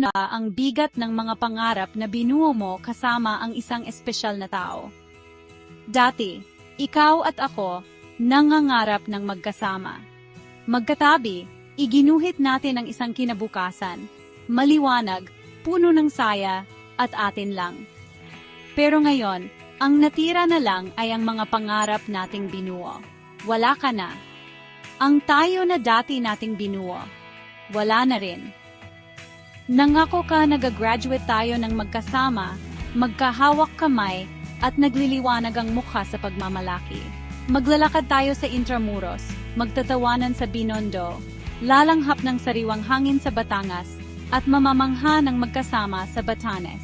na ang bigat ng mga pangarap na binuo mo kasama ang isang espesyal na tao. Dati, ikaw at ako, nangangarap ng magkasama. Magkatabi, iginuhit natin ang isang kinabukasan, maliwanag, puno ng saya, at atin lang. Pero ngayon, ang natira na lang ay ang mga pangarap nating binuo. Wala ka na. Ang tayo na dati nating binuo, wala na rin. Nangako ka nag-graduate tayo ng magkasama, magkahawak kamay, at nagliliwanag ang mukha sa pagmamalaki. Maglalakad tayo sa Intramuros, magtatawanan sa Binondo, lalanghap ng sariwang hangin sa Batangas, at mamamangha ng magkasama sa Batanes.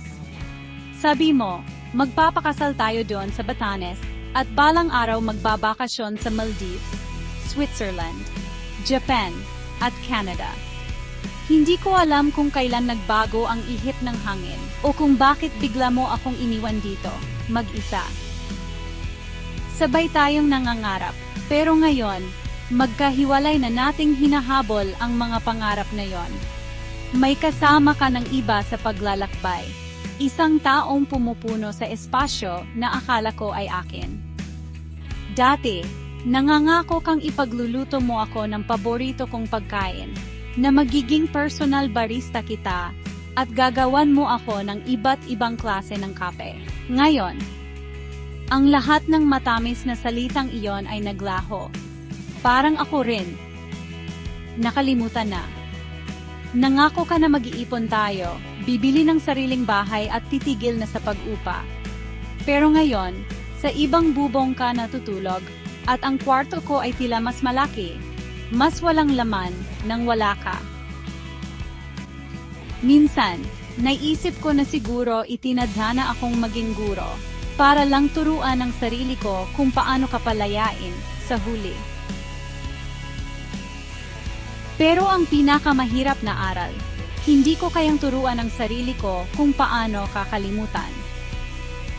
Sabi mo, magpapakasal tayo doon sa Batanes, at balang araw magbabakasyon sa Maldives, Switzerland, Japan, at Canada. Hindi ko alam kung kailan nagbago ang ihip ng hangin o kung bakit bigla mo akong iniwan dito, mag-isa. Sabay tayong nangangarap, pero ngayon, magkahiwalay na nating hinahabol ang mga pangarap na yon. May kasama ka ng iba sa paglalakbay. Isang taong pumupuno sa espasyo na akala ko ay akin. Dati, nangangako kang ipagluluto mo ako ng paborito kong pagkain, na magiging personal barista kita, at gagawan mo ako ng iba't ibang klase ng kape. Ngayon, ang lahat ng matamis na salitang iyon ay naglaho. Parang ako rin. Nakalimutan na. Nangako ka na mag-iipon tayo, bibili ng sariling bahay at titigil na sa pag-upa. Pero ngayon, sa ibang bubong ka natutulog, at ang kwarto ko ay tila mas malaki, mas walang laman nang wala ka. Minsan, naisip ko na siguro itinadhana akong maging guro, para lang turuan ang sarili ko kung paano kapalayain sa huli. Pero ang pinakamahirap na aral, hindi ko kayang turuan ang sarili ko kung paano kakalimutan.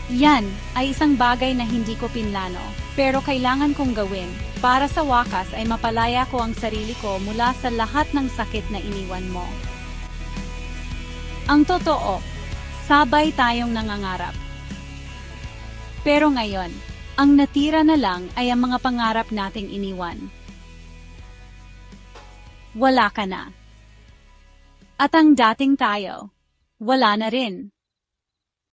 Yan ay isang bagay na hindi ko pinlano, pero kailangan kong gawin para sa wakas ay mapalaya ko ang sarili ko mula sa lahat ng sakit na iniwan mo. Ang totoo, sabay tayong nangangarap. Pero ngayon, ang natira na lang ay ang mga pangarap nating iniwan. Wala ka na. At ang dating tayo, wala na rin.